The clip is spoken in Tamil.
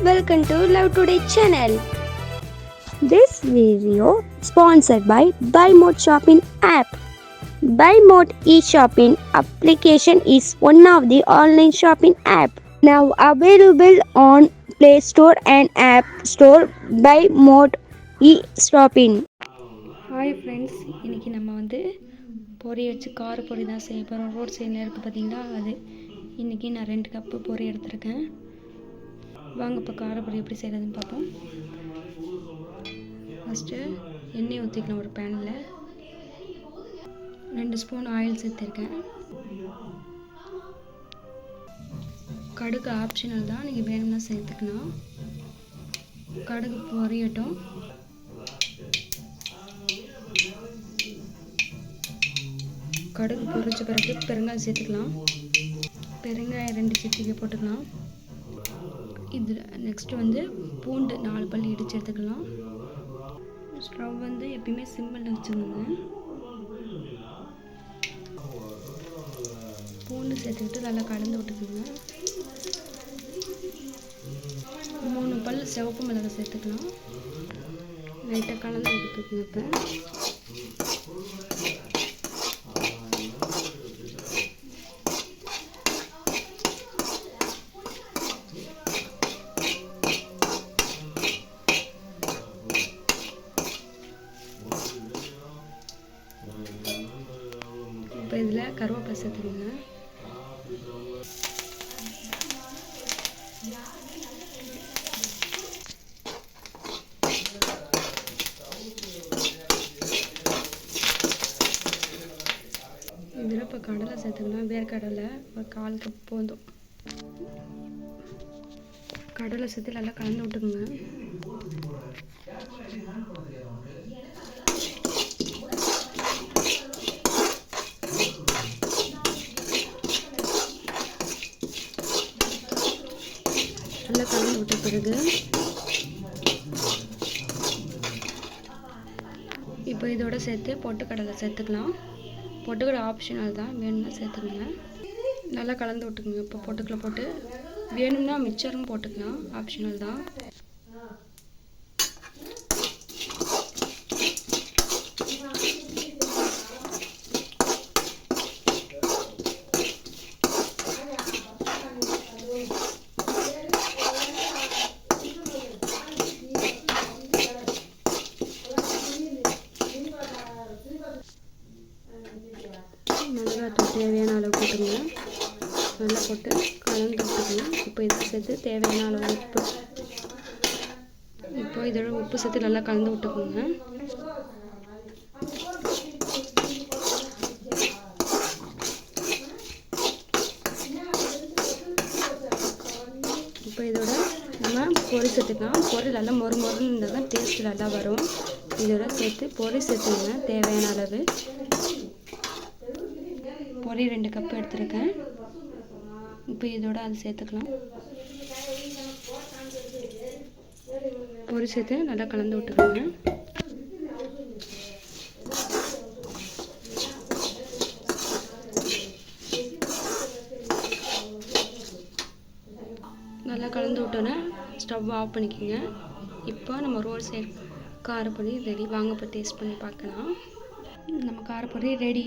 welcome to Love Today channel. This video sponsored by Buy Mode Shopping app. Buy Mode e-shopping application is one of the online shopping app now available on Play Store and App Store. Buy Mode e-shopping. Hi friends இன்றைக்கி நம்ம வந்து பொரி வச்சு கார பொரி தான் செய்ய போகிறோம் ரோட் சைடில் இருக்குது பார்த்தீங்களா அது இன்றைக்கி நான் ரெண்டு கப்பு பொரி எடுத்திருக்கேன் வாங்க இப்போ காரப்பொடி எப்படி செய்கிறதுன்னு பார்ப்போம். ஃபஸ்ட்டு எண்ணெய் ஊற்றிக்கலாம் ஒரு பேனில் ரெண்டு ஸ்பூன் ஆயில் சேர்த்துருக்கேன். கடுகு ஆப்ஷனல் தான் நீங்கள் வேணும்னா சேர்த்துக்கலாம். கடுகு பொரியட்டும். கடுகு பொரிச்ச பிறகு பெருங்காயம் சேர்த்துக்கலாம். பெருங்காயம் ரெண்டு சிட்டிகை போட்டுக்கலாம். இதில் நெக்ஸ்ட் வந்து பூண்டு நாலு பல் இடித்து எடுத்துக்கலாம். ஸ்டவ் வந்து எப்பயுமே சிம்பிளில் வச்சுக்கோங்க பூண்டு சேர்த்துக்கிட்டு நல்லா கலந்து விட்டுக்கோங்க. மூணு பல் சிவப்பு மிளகாய் சேர்த்துக்கலாம். லைட்டாக கலந்து விட்டுக்குங்க இப்போ. கருவேப்பிலை சேர்த்துருங்க இதில் இப்போ கடலை சேர்த்துக்கலாம் வேர்க்கடலை ஒரு கால் கப் போதும். கடலை சேர்த்து நல்லா கலந்து விட்டுக்குங்க. நல்லா கலந்து விட்ட பிறகு இப்போ இதோட சேர்த்து பொட்டுக்கடலை சேர்த்துக்கலாம். பொட்டுக்கடை ஆப்ஷனல் தான். வேணும்னா சேர்த்துக்கோங்க. நல்லா கலந்து விட்டுக்குங்க. இப்போ பொட்டுக்கடலை போட்டு வேணும்னா மிச்சரும் போட்டுக்கலாம். ஆப்ஷனல் தான். மிளகாத்தூள் தேவையான அளவு போட்டுங்க நல்லா போட்டு கலந்து விட்டுக்கணும் இப்போ இதை சேர்த்து தேவையான அளவு உப்பு. இப்போ இதோட உப்பு சேர்த்து நல்லா கலந்து விட்டுக்கோங்க. இப்போ இதோட நம்ம பொரி சேர்த்துக்கலாம். பொரி நல்லா மொறு மொறுன்னு இருந்தால் தான் டேஸ்ட் நல்லா வரும். இதோட சேர்த்து பொரி சேர்த்துங்க தேவையான அளவு. பொரி ரெண்டு கப் எடுத்திருக்கேன். இப்போ இதோட அது சேர்த்துக்கலாம். பொரி சேர்த்து நல்லா கலந்து விட்டுக்கோங்க. நல்லா கலந்து விட்டோன்னே ஸ்டவ் ஆஃப் பண்ணிக்கோங்க. இப்போ நம்ம ரோல் சைட் காரப்பொடி ரெடி வாங்க இப்போ டேஸ்ட் பண்ணி பார்க்கலாம். நம்ம காரப்பொடி ரெடி